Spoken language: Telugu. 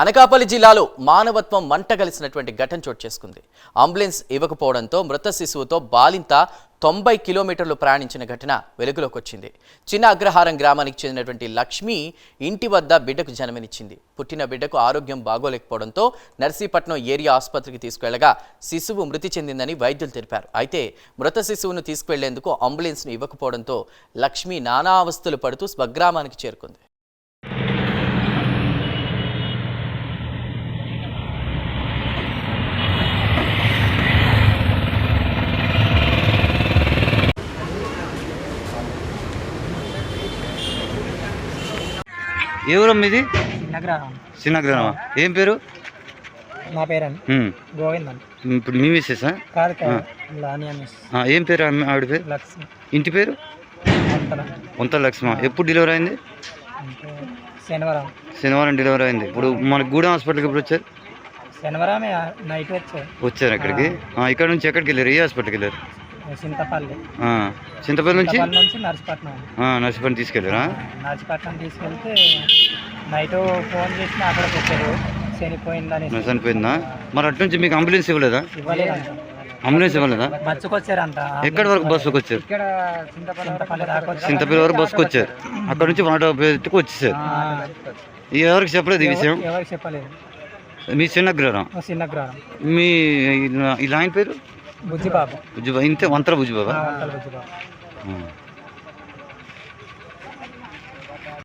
అనకాపల్లి జిల్లాలో మానవత్వం మంట కలిసినటువంటి ఘటన చోటు చేసుకుంది. అంబులెన్స్ ఇవ్వకపోవడంతో మృత శిశువుతో బాలింత తొంభై కిలోమీటర్లు ప్రయాణించిన ఘటన వెలుగులోకి వచ్చింది. చిన్న అగ్రహారం గ్రామానికి చెందినటువంటి లక్ష్మి ఇంటి వద్ద బిడ్డకు జన్మనిచ్చింది. పుట్టిన బిడ్డకు ఆరోగ్యం బాగోలేకపోవడంతో నర్సీపట్నం ఏరియా ఆసుపత్రికి తీసుకెళ్ళగా శిశువు మృతి చెందిందని వైద్యులు తెలిపారు. అయితే మృత శిశువును తీసుకువెళ్ళేందుకు అంబులెన్స్ను ఇవ్వకపోవడంతో లక్ష్మి నానా అవస్థలు పడుతూ స్వగ్రామానికి చేరుకుంది. ఏ ఊరం మీది నగరం చిన్నగ్రామా ఏం పేరు? నా పేరని. ఉమ్. గోవిందన్ ఇప్పుడు మీ మిస్సెసా కాదు ఏం పేరు ఆవిడ పేరు? లక్ష్మి. ఇంటి పేరు? వంత లక్ష్మ. ఎప్పుడు డెలివరీ అయింది? శనివారం. శనివారం డెలివరీ అయింది. ఇప్పుడు మన గూడెం హాస్పిటల్కి ఎప్పుడు వచ్చారు? శనివారం నైట్ వచ్చాయి వచ్చారు. అక్కడికి? ఇక్కడ నుంచి ఎక్కడికి వెళ్ళారు? ఏ హాస్పిటల్కి వెళ్ళారు? చింతపల్లి. ఆ, చింతపల్లి నుంచి? నుంచి నర్సిపట్నం ఆ, నర్సిపల్లి తీసుకెళ్ళారా? నర్సిపట్నం తీసుకెళ్తే నైట్ ఫోన్ చేసి అక్కడికి వచ్చారు చనిపోయిందని చనిపోయిందా మరి అటు నుంచి మీకు అంబులెన్స్ ఇవ్వలేదా? ఇవ్వలేదంట అంబులెన్స్ ఇవ్వలేదా? బస్సుకు వచ్చారంట ఎక్కడి వరకు బస్సుకు వచ్చారు ఇక్కడ చింతపల్లి దాకా వచ్చి చింతపల్లి వరకు బస్సుకు వచ్చారు అక్కడ నుంచి ఆటో పెట్టుకు వచ్చేసారు. ఎవరికి చెప్పలేదు ఈ విషయం? ఎవరికి చెప్పలేదు. మీ చిన్నగ్రహం ఓ చిన్న గ్రహం. మీ ఈ లైన్ పేరు? బుజ్జిబాబు బుజ్జిబాబా ఇంతే వంతర బుజ్జిబాబా